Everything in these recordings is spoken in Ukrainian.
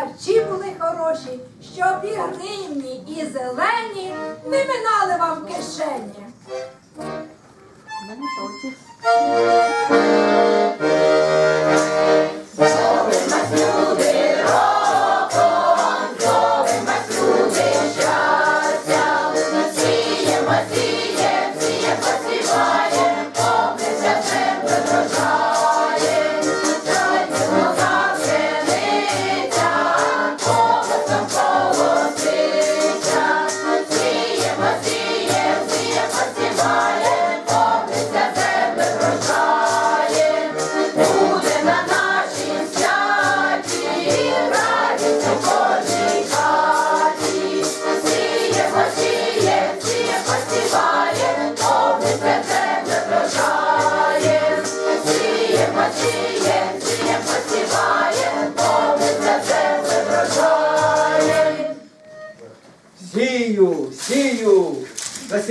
харчі були хороші, щоб і гривні, і зелені не минали вам кишені.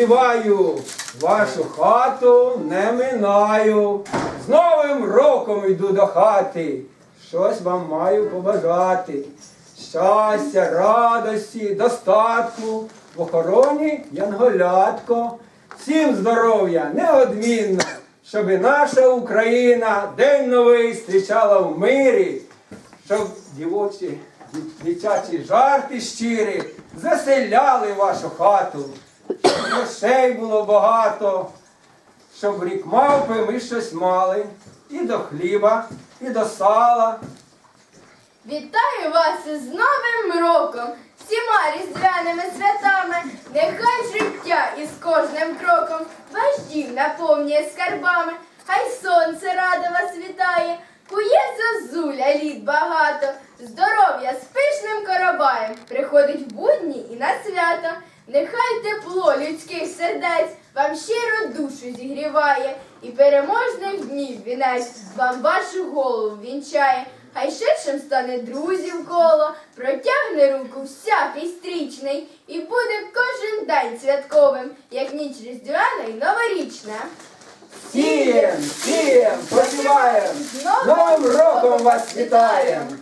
Засіваю, вашу хату не минаю. З Новим роком йду до хати. Щось вам маю побажати. Щастя, радості, достатку, в охороні янголятко. Всім здоров'я, неодмінно, щоби наша Україна день новий зустрічала в мирі, щоб дівочі, дитячі жарти щирі заселяли вашу хату, грошей було багато, щоб рік мавпи ми щось мали і до хліба, і до сала. Вітаю вас із Новим роком, всіма різдвяними святами. Нехай життя із кожним кроком ваш дім наповнює скарбами. Хай сонце радо вас вітає, кує зозуля літ багато. Здоров'я з пишним карабаєм приходить в будні і на свято. Нехай тепло людських сердець вам щиро душу зігріває, і переможних днів вінець вам вашу голову вінчає. Хай ширшим стане друзів коло, протягне руку всякий стрічний, і буде кожен день святковим, як ніч різдвяна і новорічна. Сієм, сієм, з Новим роком вас вітаєм!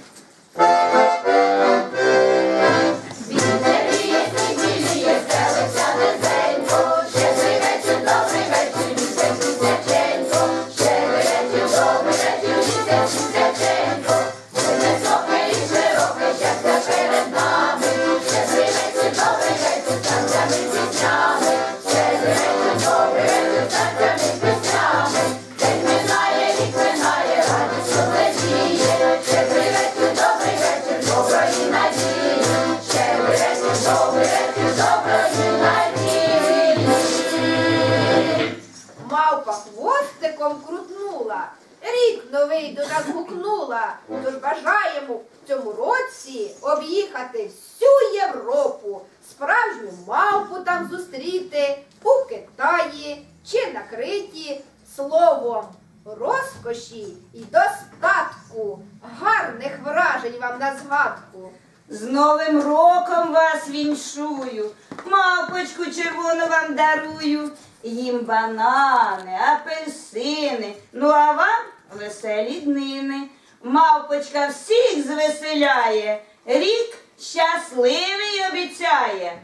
Зустріти у Китаї чи на Криті словом розкоші і достатку, гарних вражень вам на згадку. З Новим роком вас віншую, мавпочку червону вам дарую, їм банани, апельсини, ну а вам веселі днини. Мавпочка всіх звеселяє, рік щасливий обіцяє.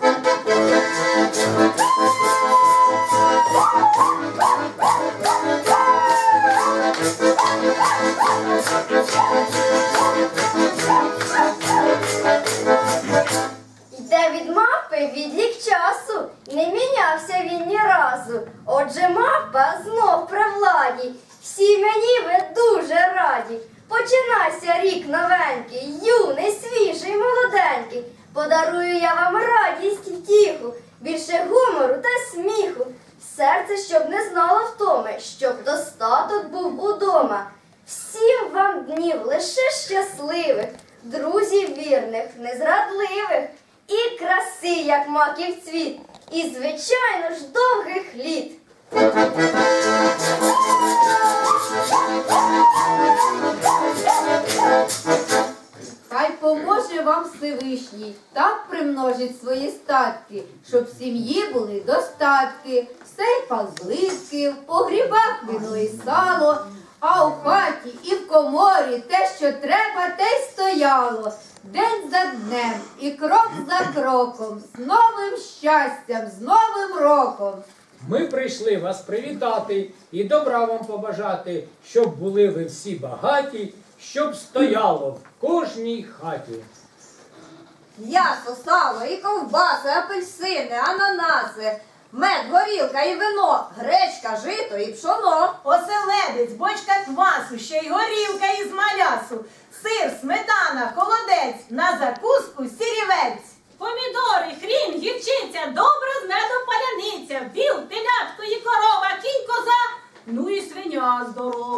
Thank you. Всім вам днів лише щасливих, друзів вірних, незрадливих, і краси, як маків цвіт, і, звичайно ж, довгих літ. Хай поможе вам Всевишній, так примножить свої статки, щоб в сім'ї були достатки, все й пазлики, в погрібах вино і сало. А у хаті і в коморі те, що треба, те й стояло. День за днем і крок за кроком, з новим щастям, з новим роком. Ми прийшли вас привітати і добра вам побажати, щоб були ви всі багаті, щоб стояло в кожній хаті. М'ясо, сало і ковбаси, апельсини, ананаси. Мед, горілка і вино, гречка, жито і пшоно. Оселедець, бочка квасу, ще й горілка із малясу, сир, сметана, холодець, на закуску сірівець. Помідори, хрін, гірчиця, добра з медом паляниця, віл, телятко і корова, кінь коза, ну і свиня здорова.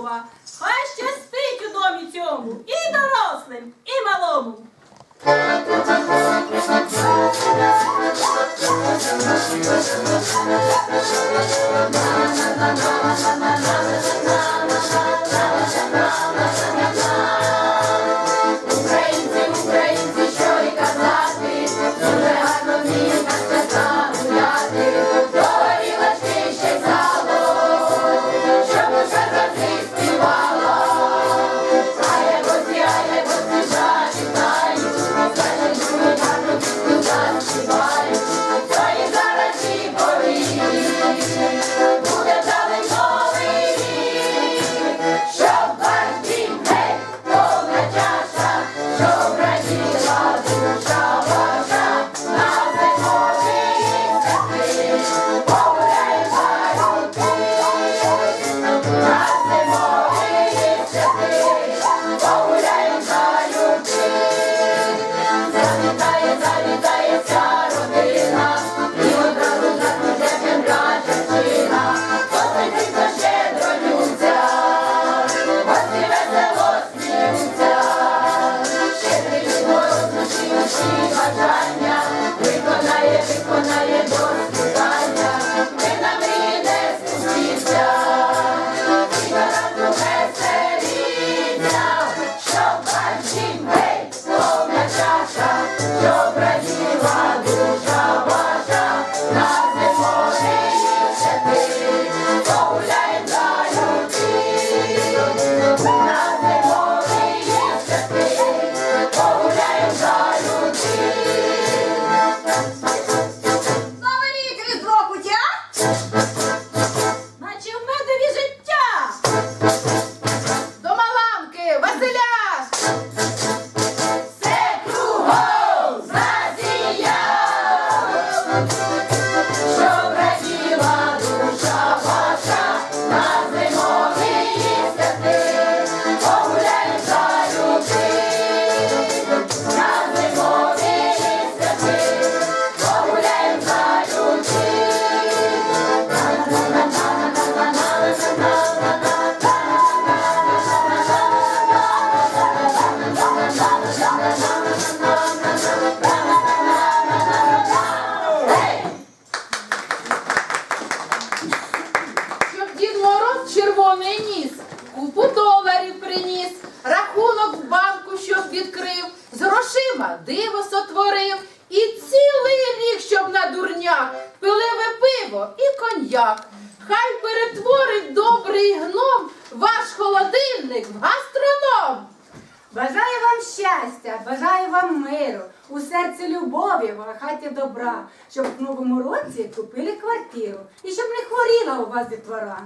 вас, дітвора,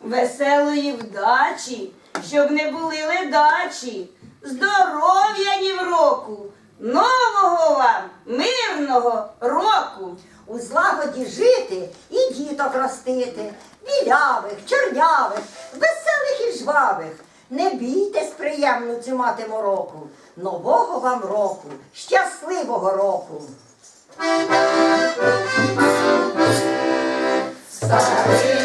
веселої вдачі, щоб не були ледачі, здоров'я ні в року, нового вам мирного року. У злагоді жити і діток ростити, білявих, чорнявих, веселих і жвавих. Не бійтесь приємно цю матиму року, нового вам року, щасливого року. Sorry.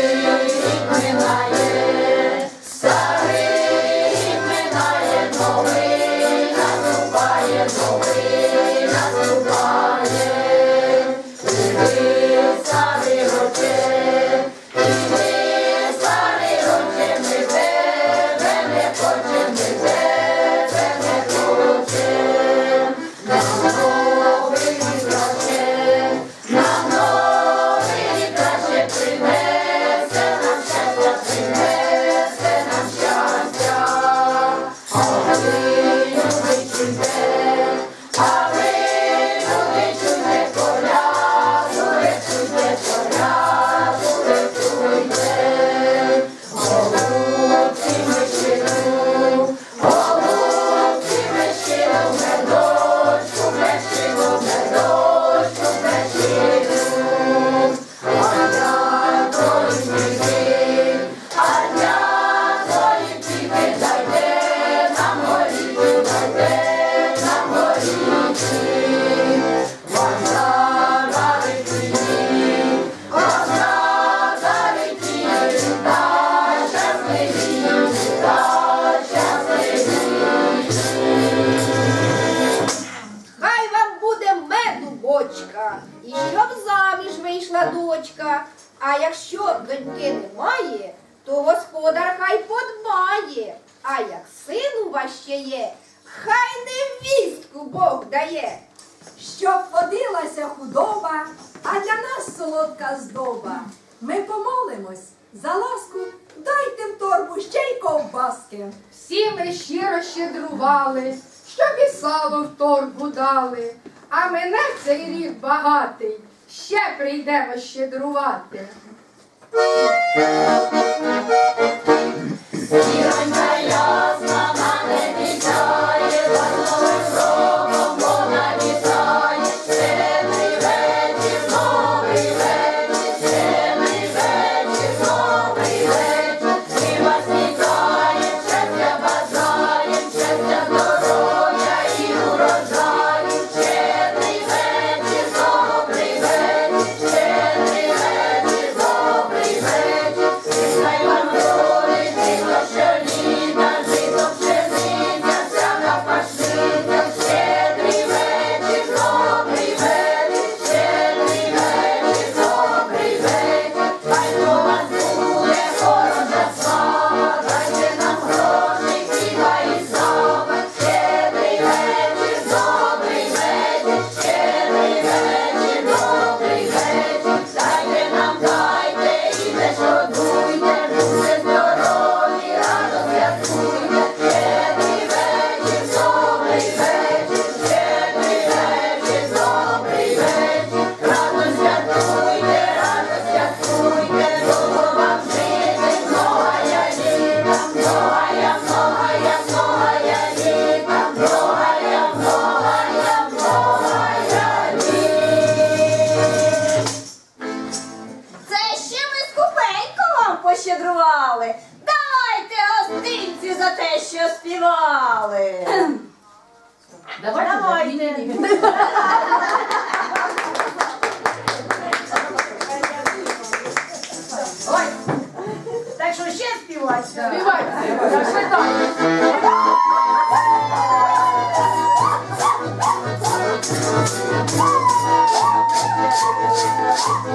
поділимось. За ласку дайте в торбу ще й ковбаски. Всі ми щиро щедрували, щоб і сало в торбу дали. А мене цей рік багатий. Ще прийдемо щедрувати.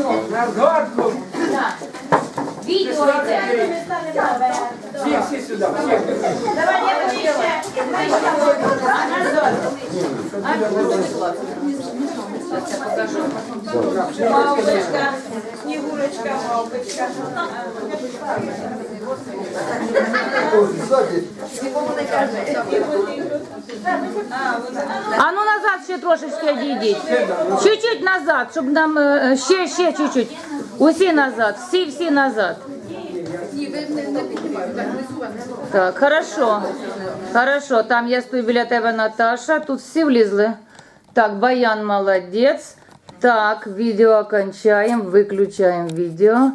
Senhor, me adoro, А ну назад ще трошечки одеть, Чуть-чуть назад, чтобы нам э, еще-еще чуть-чуть. Усі назад, все-все назад. Так, хорошо. Хорошо, там я стою біля тебе Наташа, тут все влезли. Так, Баян молодец. Так, видео окончаем, выключаем відео.